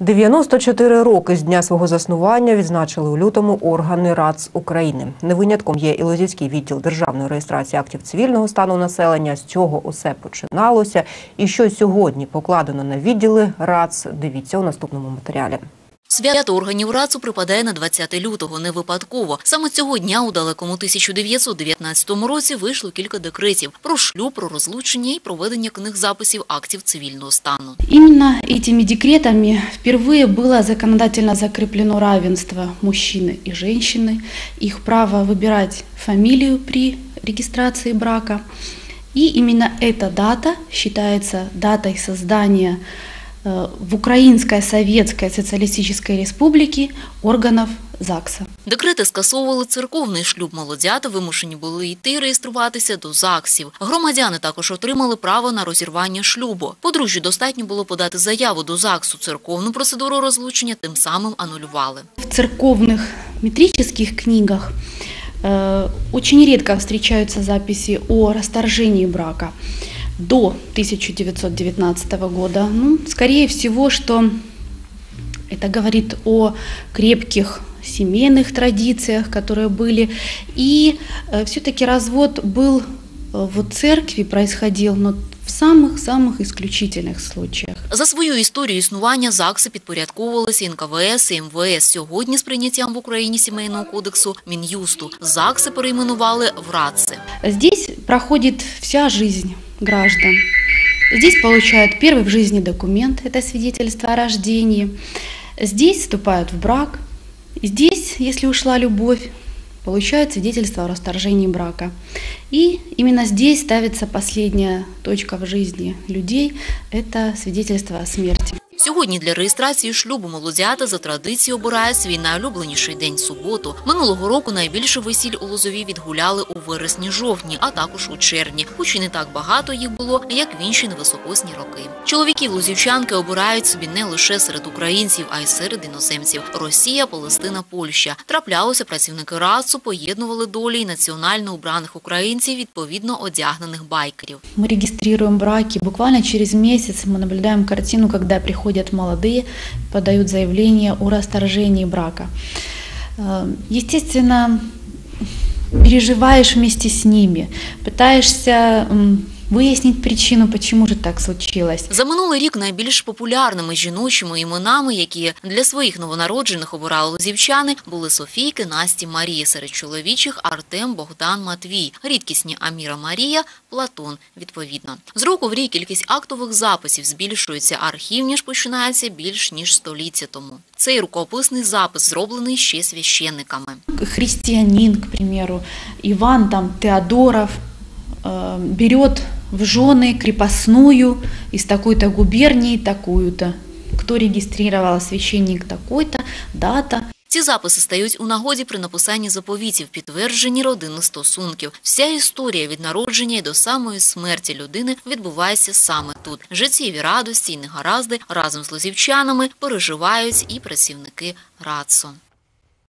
94 роки з дня свого заснування відзначили у лютому органи РАЦ України. Не винятком є і Лозівський відділ державної реєстрації актів цивільного стану населення. З цього усе починалося. І що сьогодні покладено на відділи РАЦ, дивіться у наступному матеріалі. Свято органів РАЦу припадає на 20 лютого. Не випадково. Саме цього дня у далекому 1919 році вийшло кілька декретів про шлюб, про розлучення і проведення книг записів актів цивільного стану. Именно этими декретами впервые было законодательно закреплено равенство мужчины и женщины, их право выбирать фамилию при регистрации брака. И именно эта дата считается датой создания э, в Украинской Советской Социалистической Республике органов ЗАГСа. Декрети скасовували церковний шлюб. Молодята вимушені були йти реєструватися до ЗАГСів. Громадяни також отримали право на розірвання шлюбу. Подружжю достатньо було подати заяву до ЗАГСу. Церковну процедуру розлучення тим самим анулювали. В церковных метрических книгах э, очень редко встречаются записи о расторжении брака до 1919 года. Ну, скорее всего, что это говорит о крепких семейных традициях, которые были. И все-таки развод был э, в церкви, происходил, но в самых-самых исключительных случаях. За свою історію існування ЗАГСи підпорядковувалися і НКВС і МВС. Сьогодні з прийняттям в Україні сімейного кодексу Мін'юсту ЗАГСи перейменували в РАЦи. Здесь проходит вся жизнь граждан. Здесь получают первый в жизни документ, это свидетельство о рождении. Здесь вступают в брак. Здесь, если ушла любовь, получают свидетельство о расторжении брака. И именно здесь ставится последняя точка в жизни людей – это свидетельство о смерти. Сьогодні для реєстрації шлюбу молодята за традицією обирають свій найулюбленіший день – суботу. Минулого року найбільше весіль у Лозові відгуляли у вересні-жовтні, а також у червні. Хоч і не так багато їх було, як в інші невисокосні роки. Чоловіків лозівчанки обирають собі не лише серед українців, а й серед іноземців. Росія, Палестина, Польща. Траплялося, працівники РАЦу поєднували долі й національно убраних українців, відповідно одягнених байкерів. Мы регистрируем браки. Буквально через месяц мы наблюдаем картину, когда приходят молодые, подают заявление о расторжении брака. Э, Естественно, переживаешь вместе с ними, пытаешься м, выяснить причину, почему же так случилось. За минулий рік найбільш популярними жіночими іменами, які для своїх новонароджених обирали лозівчани, були Софійки, Насті, Марія. Серед чоловічих Артем, Богдан, Матвій. Рідкісні Аміра Марія, Платон, відповідно. З року в рік кількість актових записів збільшується, а архівні ж починаються більш ніж століття тому. Цей рукописний запис зроблений ще священниками. Христианин, к примеру, Иван там Теодоров э, берет в жены крепостную из такой-то губернии такую-то. Кто регистрировал священник такой-то, дата. Ці записи стають у нагоді при написанні заповітів, підтвердженні родинних стосунків. Вся історія від народження і до самої смерті людини відбувається саме тут. Життєві радості і негаразди разом з лозівчанами переживають і працівники РАЦО.